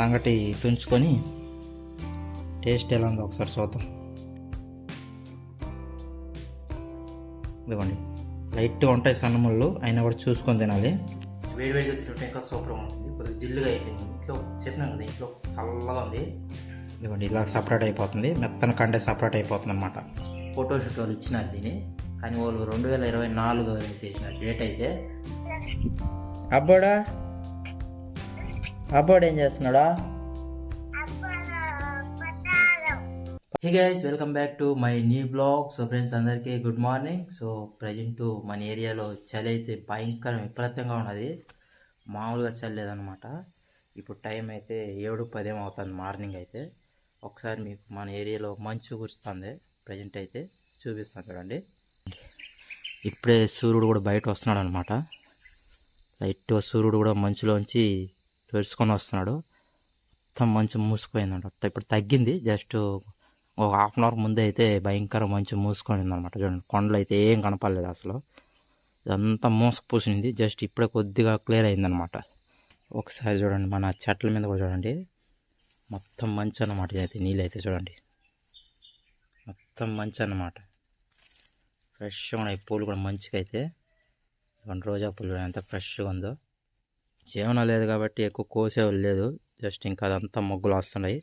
సంగటి తుంచుకొని టేస్ట్ ఎలా ఉందో ఒకసారి చూద్దాం. ఇదిగోండి. లైట్గా ఉంటాయి సన్నముళ్ళు అయినా కూడా చూసుకొని తినాలి. వేడివేడిగా తింటుంటే ఇంకా సూపర్గా ఉంటుంది. కొద్దిగా జిల్లుగా అయిపోయింది. ఇంట్లో చెప్పినాను కదా ఇంట్లో చల్లగా ఉంది. ఇదిగోండి ఇలా సపరేట్ అయిపోతుంది. మెత్తన కంటే సపరేట్ అయిపోతుంది అనమాట ఫోటోషూట్ వాళ్ళు ఇచ్చినారు దీన్ని. కానీ వాళ్ళు రెండు వేల ఇరవై నాలుగు వేసేసిన డేట్ అయితే అబ్బోడా! అబ్బోడు ఏం చేస్తున్నాడా? Hey guys welcome back to my new vlog so friends అందరికీ గుడ్ మార్నింగ్ సో ప్రజెంట్ మన ఏరియాలో చలి అయితే భయంకరం విపరీతంగా ఉన్నది. మామూలుగా చలి లేదనమాట ఇప్పుడు టైం అయితే ఏడు పదేం అవుతుంది మార్నింగ్ అయితే. ఒకసారి మీకు మన ఏరియాలో మంచు కురుస్తుంది. ప్రజెంట్ అయితే చూపిస్తాను చూడండి. ఇప్పుడే సూర్యుడు కూడా బయట వస్తున్నాడు అనమాట లైట్ సూర్యుడు కూడా మంచులోంచి తెరుచుకొని వస్తున్నాడు. మొత్తం మంచు మూసుకుపోయిందంట. ఇప్పుడు తగ్గింది. జస్ట్ ఒక హాఫ్ అన్ అవర్ ముందే అయితే భయంకర మంచు మూసుకొని అనమాట చూడండి కొండలు అయితే ఏం కనపడలేదు అసలు. ఇదంతా మూసుకుపోసింది. జస్ట్ ఇప్పుడే కొద్దిగా క్లియర్ అయిందనమాట. ఒకసారి చూడండి మన చెట్ల మీద కూడా చూడండి. మొత్తం మంచు అనమాట ఇదైతే నీళ్ళు అయితే చూడండి. మొత్తం మంచు అనమాట ఫ్రెష్గా ఉన్నాయి పూలు కూడా మంచిగా అయితే రెండు రోజా పూలు ఎంత ఫ్రెష్గా ఉందో. జీవనం లేదు కాబట్టి ఎక్కువ కోసేవాళ్ళు లేదు. జస్ట్ ఇంకా అదంతా మొగ్గులు వస్తున్నాయి.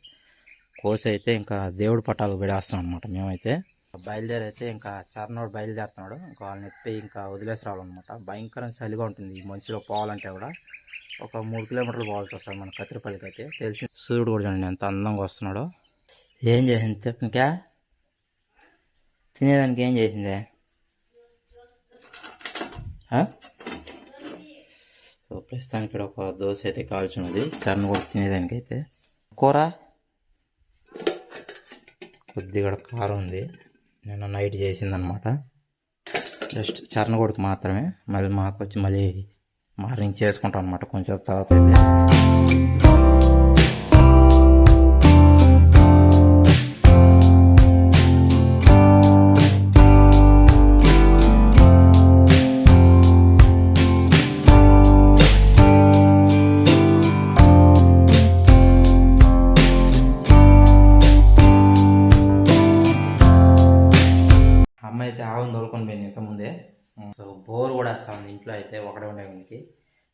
కోసి అయితే ఇంకా దేవుడి పటాలు పెడేస్తాం అనమాట మేమైతే. బయలుదేరైతే ఇంకా చరణోడు బయలుదేరుతున్నాడు. ఇంకా వాళ్ళని ఎత్తి ఇంకా వదిలేసి రావాలన్నమాట. భయంకరం చలిగా ఉంటుంది. ఈ మంచులో పోవాలంటే కూడా ఒక మూడు కిలోమీటర్లు పోవాల్సి వస్తుంది మన కత్తిరిపల్లికి అయితే. తెలిసి సూర్యుడు కూడా చూడండి ఎంత అందంగా వస్తున్నాడో. ఏం చేసింది చెప్పు ఇంకా? తినేదానికి ఏం చేసిందే? సో ప్రస్తుతానికి ఇక్కడ ఒక దోశ అయితే కాల్చున్నది. చరణ్ కూడా తినేదానికి అయితే కూర? కొద్దిగా కారం ఉంది. నిన్న నైట్ చేసిందనమాట జస్ట్ చర్ణ కొడుకు మాత్రమే. మళ్ళీ మాకు వచ్చి మళ్ళీ మార్నింగ్ చేసుకుంటాం అనమాట కొంచెం తర్వాత అయితే. ఆవును తోలుకొని పోయింది ఇంతకుముందే సో బోర్ కూడా వస్తుంది. ఇంట్లో అయితే ఒకడే ఉండడానికి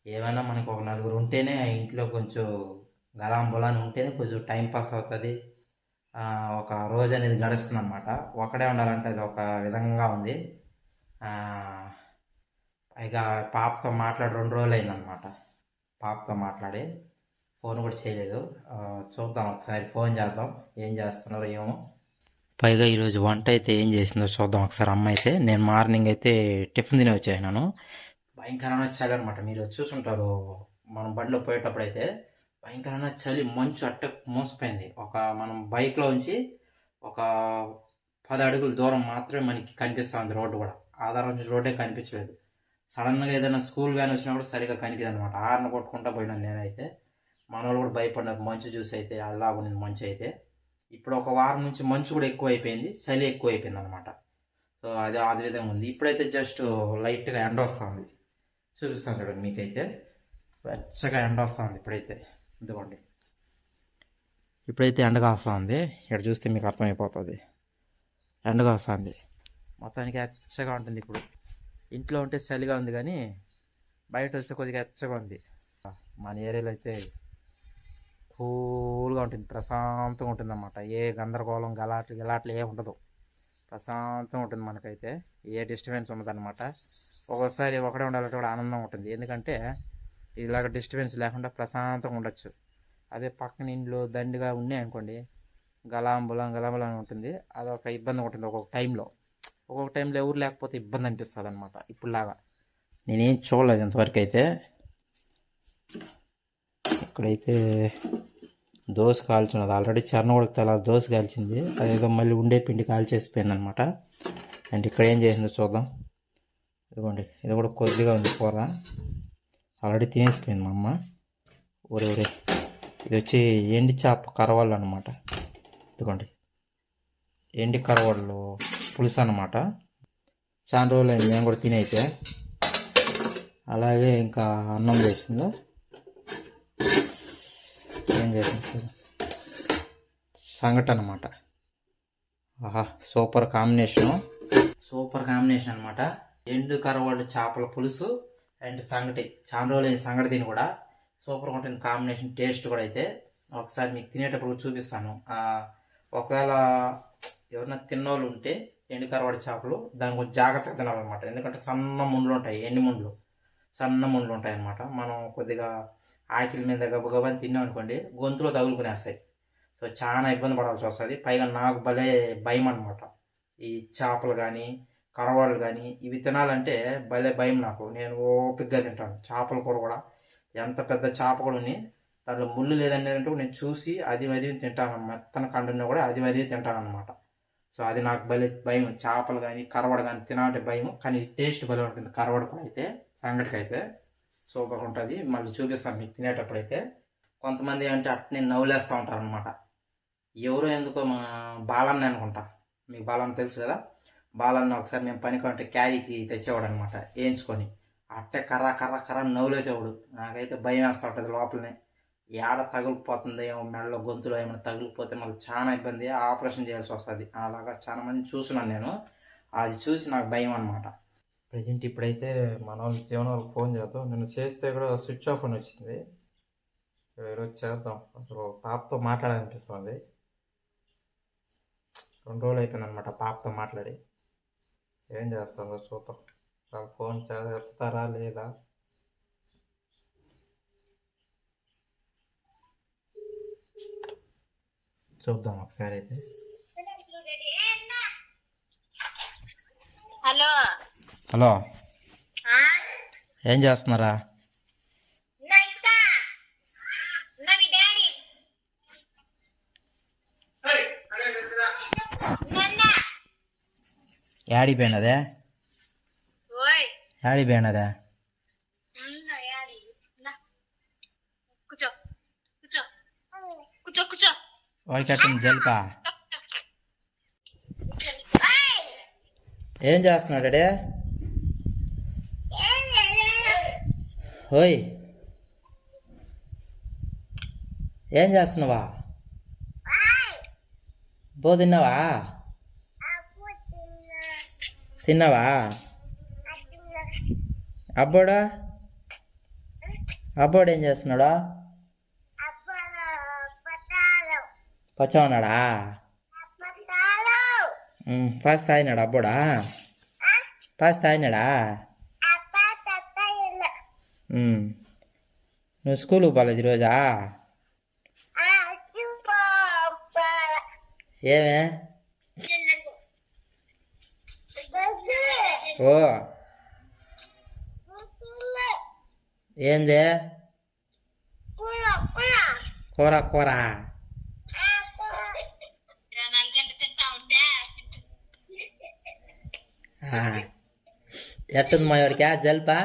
ఏమైనా మనకు ఒక నలుగురు ఉంటేనే ఇంట్లో కొంచెం గలాం బొలాన్ ఉంటేనే కొంచెం టైం పాస్ అవుతుంది. ఒక రోజు అనేది గడుస్తుంది అనమాట ఒకడే ఉండాలంటే అది ఒక విధంగా ఉంది. పైగా పాపతో మాట్లాడి రెండు రోజులు అయిందనమాట పాపతో మాట్లాడి ఫోన్ కూడా చేయలేదు. చూద్దాం ఒకసారి ఫోన్ చేద్దాం. ఏం చేస్తున్నారో ఏమో. పైగా ఈరోజు వంట అయితే ఏం చేసిందో చూద్దాం. ఒకసారి అమ్మ అయితే నేను మార్నింగ్ అయితే టిఫిన్ తిని వచ్చేసినాను భయంకరమైన చలి అనమాట మీరు చూసుంటారు. మనం బండిలో పోయేటప్పుడు అయితే భయంకరమైన చలి మంచు అట్ట మోసపోయింది. ఒక మనం బైక్లో ఉంచి ఒక పది అడుగుల దూరం మాత్రమే మనకి కనిపిస్తూ ఉంది రోడ్డు కూడా. ఆధారం నుంచి రోడ్డే కనిపించలేదు. సడన్గా ఏదైనా స్కూల్ వ్యాన్ వచ్చినప్పుడు సరిగా కనిపించదు అనమాట ఆరున కొట్టుకుంటా పోయినాను నేనైతే. మన వాళ్ళు కూడా భయపడినారు. మంచు చూసి అయితే అలాగుంది మంచు అయితే. ఇప్పుడు ఒక వారం నుంచి మంచు కూడా ఎక్కువ అయిపోయింది చలి ఎక్కువ అయిపోయింది అనమాట సో అది అది విధంగా ఉంది. ఇప్పుడైతే జస్ట్ లైట్గా ఎండ వస్తుంది. చూపిస్తాను చూడండి మీకైతే. వెచ్చగా ఎండ వస్తుంది ఇప్పుడైతే. ఇదిగోండి. ఇప్పుడైతే ఎండగా వస్తుంది ఇక్కడ చూస్తే మీకు అర్థమైపోతుంది. ఎండగా వస్తుంది మొత్తానికి వెచ్చగా ఉంటుంది ఇప్పుడు. ఇంట్లో ఉంటే చలిగా ఉంది కానీ బయట వస్తే కొద్దిగా వెచ్చగా ఉంది. మన ఏరియాలో అయితే కూల్గా ఉంటుంది. ప్రశాంతంగా ఉంటుందన్నమాట. ఏ గందరగోళం గలాట్లు గలాట్లు ఏ ఉండదు. ప్రశాంతంగా ఉంటుంది మనకైతే. ఏ డిస్టర్బెన్స్ ఉండదన్నమాట. ఒక్కొక్కసారి ఒక్కోసారి ఒకటే ఉండాలంటే కూడా ఆనందం ఉంటుంది. ఎందుకంటే ఇలాగ డిస్టర్బెన్స్ లేకుండా ప్రశాంతంగా ఉండొచ్చు. అదే పక్కన ఇంట్లో దండిగా ఉన్నాయి అనుకోండి. గలాంబులం గలాంబులం అని ఉంటుంది. అదొక ఇబ్బంది ఉంటుంది ఒక్కొక్క టైంలో. ఒక్కొక్క టైంలో ఎవరు లేకపోతే ఇబ్బంది అనిపిస్తుంది అనమాట ఇప్పుడులాగా. నేనేం చూడలేదు ఇంతవరకు అయితే ఇక్కడైతే దోశ కాల్చున్నది. ఆల్రెడీ చర్ణ కూడా దోశ కాల్చింది. అదేదో మళ్ళీ ఉండే పిండి కాల్చేసిపోయింది అనమాట అండ్ ఇక్కడ ఏం చేసిందో చూద్దాం. ఇదిగోండి ఇది కూడా కొద్దిగా ఉంది కూర. ఆల్రెడీ తినేసిపోయింది మా అమ్మ. ఊరే ఊరే ఇది వచ్చి ఎండి చేప కరవాళ్ళు అనమాట ఇదిగోండి. ఎండి కరవాళ్ళు పులుసు అనమాట చాలా రోజులు అయింది నేను కూడా తినైతే. అలాగే ఇంకా అన్నం చేసిందో. సంగటి అనమాట ఆహా సూపర్ కాంబినేషను. సూపర్ కాంబినేషన్ అనమాట ఎండు కరవాళ్ళు చేపల పులుసు అండ్ సంగటి. చాలా రోజులైన సంగటి తిని కూడా. సూపర్గా ఉంటుంది కాంబినేషన్ టేస్ట్ కూడా అయితే. ఒకసారి మీకు తినేటప్పుడు చూపిస్తాను. ఒకవేళ ఎవరైనా తిన్నోళ్ళు ఉంటే ఎండు కరవాడి చేపలు దాని కొంచెం జాగ్రత్తగా తినాలన్నమాట. ఎందుకంటే సన్న ముండ్లు ఉంటాయి ఎండి ముండ్లు సన్న ముండ్లు ఉంటాయి అన్నమాట మనం కొద్దిగా ఆకిల మీద గబగబని తిన్నాం అనుకోండి గొంతులో తగులుకునేస్తాయి. సో చాలా ఇబ్బంది పడాల్సి వస్తుంది. పైగా నాకు భలే భయం అనమాట ఈ చేపలు కానీ కరవాళ్ళు కానీ ఇవి తినాలంటే భలే భయం నాకు. నేను ఓపిగ్గా తింటాను. చేపల కూర కూడా ఎంత పెద్ద చేప కూడా ఉన్ని దాంట్లో ముళ్ళు లేదంటే నేను చూసి అది అది తింటాను. మెత్తన కండున్నా కూడా అది అది తింటాను అనమాట సో అది నాకు భలే భయం. చేపలు కానీ కరవడ కానీ తినాలంటే భయం కానీ టేస్ట్ భలే ఉంటుంది. కరవడ కూడా అయితే సంగటికి అయితే సూపర్గా ఉంటుంది. మళ్ళీ చూపిస్తాను మీకు తినేటప్పుడు అయితే కొంతమంది అంటే అట్నే నవ్వులేస్తూ ఉంటారు అనమాట ఎవరు ఎందుకో మా బాలన్న అనుకుంటా. మీకు బాలన్న తెలుసు కదా? బాలన్న ఒకసారి మేము పని కొంటే క్యారీకి తెచ్చేవాడు అనమాట వేయించుకొని. అట్టే కర్ర కర్ర కర్ర నవ్వులేసేవాడు. నాకైతే భయం వేస్తూ ఉంటుంది లోపలనే. ఏడ తగిలిపోతుంది ఏమో మెడలో గొంతులో ఏమైనా తగిలిపోతే మళ్ళీ చాలా ఇబ్బంది ఆపరేషన్ చేయాల్సి వస్తుంది. అలాగా చాలా మంది చూస్తున్నాను నేను. అది చూసి నాకు భయం అనమాట ప్రజెంట్ ఇప్పుడైతే మన వాళ్ళు జీవన వాళ్ళకి ఫోన్ చేద్దాం. నేను చేస్తే కూడా స్విచ్ ఆఫ్ అని వచ్చింది. ఈరోజు చేద్దాం. అసలు పాపతో మాట్లాడాలనిపిస్తుంది. రెండు రోజులు అయిపోయింది అనమాట పాపతో మాట్లాడి. ఏం చేస్తుందో చూద్దాం. వాళ్ళు ఫోన్ చేస్తారా లేదా? చూద్దాం ఒకసారి అయితే. హలో. హలో. ఆ? ఏం చేస్తున్నారా నా ఇంకా నా మీ డాడీ నన్న యాడి పోయినదే? ఓయ్. యాడి పోయినదే? వాడికి అట్టుంది జల్పా ఏయ్! ఏం చేస్తున్నాడు డాడీ ఏం లేదు. ఓయ్. ఏం చేస్తున్నావా! బో తిన్నావా. తిన్నావా. అబ్బోడా అబ్బోడు ఏం చేస్తున్నాడా. పచ్చా ఉన్నాడా. పాస్ తాగినాడా అబ్బోడా? పాస్ తాగినాడా. నువ్వు స్కూల్కి పోలేదు ఈరోజా ఏమే ఓ ఏంది? కూర కూర. ఆ. ఎట్టుంది మా వాడికి? జల్పా?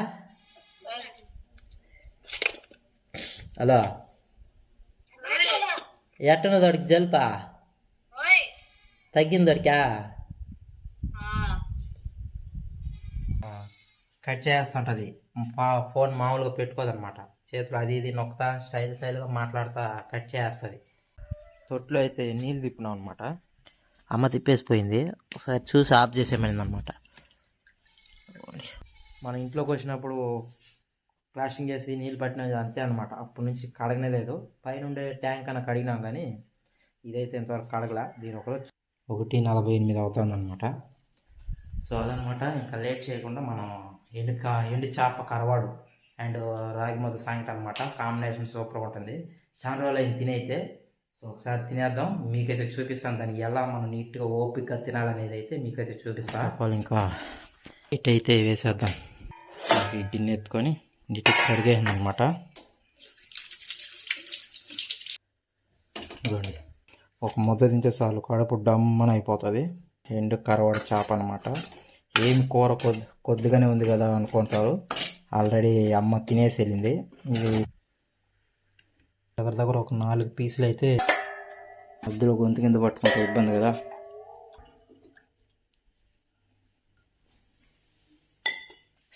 హలో. ఎట్టున్నది వాడికి జల్పా? తగ్గింది వాడికా? కట్ చేస్తుంటుంది ఫోన్ మామూలుగా పెట్టుకోదనమాట. చేతిలో అది ఇది నొక్కుతా స్టైల్ స్టైల్గా మాట్లాడుతా కట్ చేస్తుంది తొట్లో అయితే నీళ్ళు తిప్పినాం అనమాట. అమ్మ తిప్పేసిపోయింది. ఒకసారి చూసి ఆఫ్ చేసేమైంది అనమాట మన ఇంట్లోకి వచ్చినప్పుడు ప్లాస్టింగ్ చేసి నీళ్ళు పట్టినది అంతే అనమాట. అప్పటి నుంచి కడగనే లేదు. పైన ఉండే ట్యాంక్ అన్న కడిగినాం కానీ ఇదైతే ఇంతవరకు కడగల. దీని ఒక ఒకటి నలభై ఎనిమిది అవుతుంది అనమాట సో అదనమాట. ఇంకా లేట్ చేయకుండా మనం ఎండు కా ఎండు చేప కరవాడు అండ్ రాగి ముద్ద సాంగటి అనమాట కాంబినేషన్ సూపర్ ఉంటుంది. చాలా రోజులు అయింది తినైతే. సో ఒకసారి తినేద్దాం. మీకైతే చూపిస్తాను దాన్ని ఎలా మనం నీట్గా ఓపికగా తినాలనేది అయితే మీకైతే చూపిస్తాను వాళ్ళు ఇంకా ఇటైతే వేసేద్దాం. ఈ గిన్నె ఎత్తుకొని నీట్గా కడిగేయండి అనమాట ఇదిగోండి. ఒక ముద్ద తింటే చాలు. కడుపు డమ్మన అయిపోతుంది ఎండు కరవాడు చేప అనమాట ఏం కూర కొద్ది కొద్దిగానే ఉంది కదా అనుకుంటారు. ఆల్రెడీ అమ్మ తినేసి వెళ్ళింది. ఇది దగ్గర దగ్గర ఒక నాలుగు పీసులు అయితే మధ్యలో గొంతు కింద పట్టుకుంటే ఇబ్బంది కదా.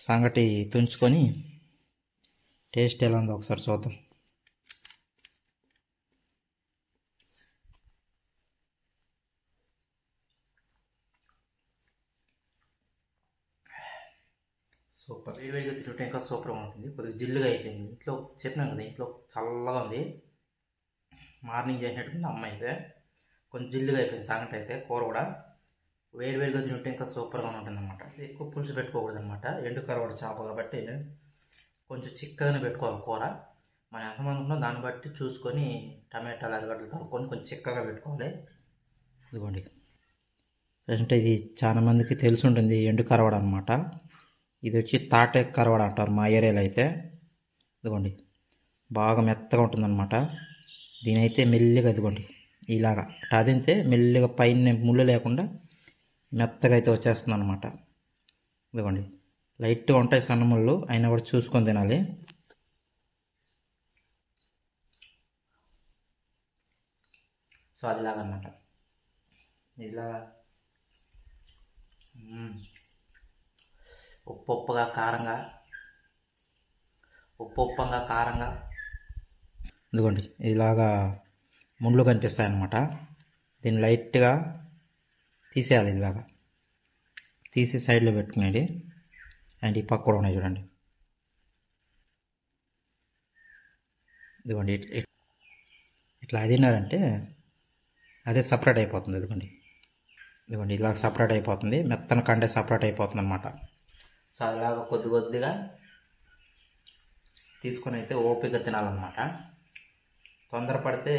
సంగటి తుంచుకొని టేస్ట్ ఎలా ఉందో ఒకసారి చూద్దాం. సూపర్. వేడివేడిగా తింటుంటే ఇంకా సూపర్గా ఉంటుంది. కొద్దిగా జిల్లుగా అయిపోయింది. ఇంట్లో చెప్పినాం కదా ఇంట్లో చల్లగా ఉంది. మార్నింగ్ చేసినట్టుంది అమ్మ అయితే. కొంచెం జిల్లుగా అయిపోయింది సాగంట అయితే కూర కూడా. వేడి వేడిగా తింటుంటే ఇంకా సూపర్గా ఉంటుంది అనమాట ఎక్కువ పులుసు పెట్టుకోకూడదు అనమాట ఎండు కరవడ చేప కాబట్టి కొంచెం చిక్కగానే పెట్టుకోవాలి కూర. మనం ఎంతమంది ఉన్నాం దాన్ని బట్టి చూసుకొని టమాటాలు అరగడ్డలు తరుక్కొని కొంచెం చిక్కగా పెట్టుకోవాలి. ఇదిగోండి. అంటే ఇది చాలా మందికి తెలిసి ఉంటుంది ఎండు కరవడ అనమాట ఇది వచ్చి తాటే కరవడ అంటారు మా ఏరియాలో అయితే. ఇదిగోండి బాగా మెత్తగా ఉంటుందన్నమాట. దీని అయితే మెల్లిగా ఇదిగోండి ఇలాగా అదింతే మెల్లిగా పైన ముళ్ళు లేకుండా మెత్తగా అయితే వచ్చేస్తుంది అనమాట ఇదిగోండి లైట్గా ఉంటాయి సన్న ముళ్ళు అయినా కూడా చూసుకొని తినాలి. సో అదిలాగా అనమాట ఇలా ఉప్పుగా కారంగా. ఉప్పు ఉప్పంగా కారంగా. ఇదిగోండి ఇలాగా ముండ్లు కనిపిస్తాయి అన్నమాట దీన్ని లైట్గా తీసేయాలి ఇలాగా తీసి సైడ్లో పెట్టుకునేది. అండ్ ఈ పక్క కూడా ఉన్నాయి చూడండి. ఇదిగోండి ఇట్లా అది ఇట్లా అదినారంటే అదే సపరేట్ అయిపోతుంది. ఇదిగోండి. ఇదిగోండి ఇలా సపరేట్ అయిపోతుంది. మెత్తన కండే సపరేట్ అయిపోతుంది అనమాట సో అలాగ కొద్ది కొద్దిగా తీసుకొని అయితే ఓపిక తినాలన్నమాట. తొందరపడితే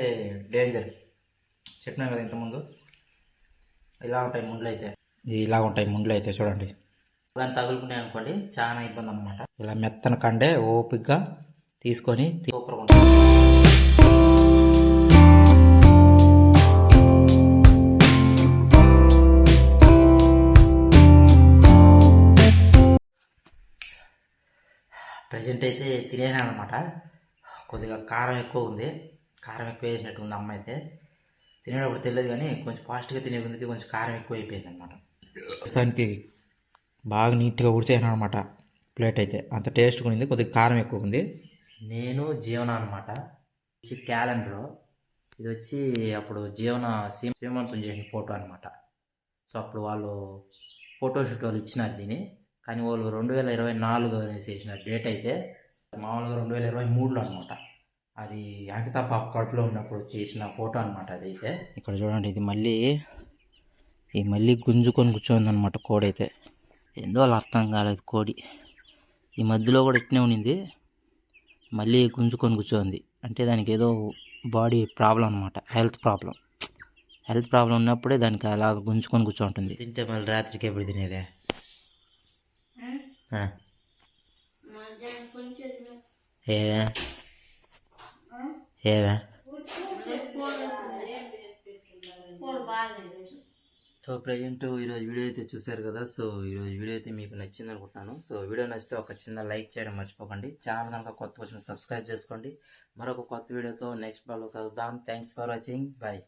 డేంజర్ చెప్పినాం కదా ఇంతకుముందు? ఇలా ఉంటాయి ముండ్లు అయితే. ఇలా ఉంటాయి ముండ్లు అయితే చూడండి. కానీ తగులుకున్నాయి అనుకోండి చాలా ఇబ్బంది అనమాట ఇలా మెత్తన కండే ఓపికగా తీసుకొని సూపర్గా ఉంటుంది ప్రజెంట్ అయితే తినేనా అనమాట కొద్దిగా కారం ఎక్కువ ఉంది. కారం ఎక్కువ వేసినట్టు ఉంది అమ్మ అయితే తినేటప్పుడు తెలియదు కానీ కొంచెం ఫాస్ట్గా తినే ముందుకి కొంచెం కారం ఎక్కువ అయిపోయింది అనమాట దానికి బాగా నీట్గా ఉడిచేసాను అనమాట ప్లేట్ అయితే. అంత టేస్ట్ ఉంది. కొద్దిగా కారం ఎక్కువ ఉంది. నేను జీవన అనమాట వచ్చి క్యాలెండర్. ఇది వచ్చి అప్పుడు జీవన సీమ సీమంతం చేసిన ఫోటో అనమాట సో అప్పుడు వాళ్ళు ఫోటోషూట్ వాళ్ళు ఇచ్చినారు దీన్ని. కానీ వాళ్ళు రెండు వేల ఇరవై నాలుగు అనేసి వేసిన డేట్ అయితే మామూలుగా రెండు వేల ఇరవై మూడులో అనమాట అది అంకిత పాప కడుపులో ఉన్నప్పుడు చేసిన ఫోటో అనమాట అది అయితే. ఇక్కడ చూడండి ఇది మళ్ళీ ఈ మళ్ళీ గుంజుకొని కూర్చోంది అనమాట కోడి అయితే. ఏందో వాళ్ళు అర్థం కాలేదు కోడి. ఈ మధ్యలో కూడా ఇట్నే ఉండింది మళ్ళీ గుంజుకొని కూర్చోంది. అంటే దానికి ఏదో బాడీ ప్రాబ్లం అనమాట హెల్త్ ప్రాబ్లం. హెల్త్ ప్రాబ్లం ఉన్నప్పుడే దానికి అలా గుంజుకొని కూర్చోంటుంది. తింటే మళ్ళీ రాత్రికి ఎప్పుడు తినేదే. ఏవే? ఏవే? సో ప్రజెంట్ ఈరోజు వీడియో అయితే చూశారు కదా సో ఈరోజు వీడియో అయితే మీకు నచ్చింది అనుకుంటున్నాను. సో వీడియో నచ్చితే ఒక చిన్న లైక్ చేయడం మర్చిపోకండి. ఛానల్ కనుక కొత్త వచ్చిన సబ్స్క్రైబ్ చేసుకోండి. మరొక కొత్త వీడియోతో నెక్స్ట్ బాలో కలుద్దాం. Thanks for watching bye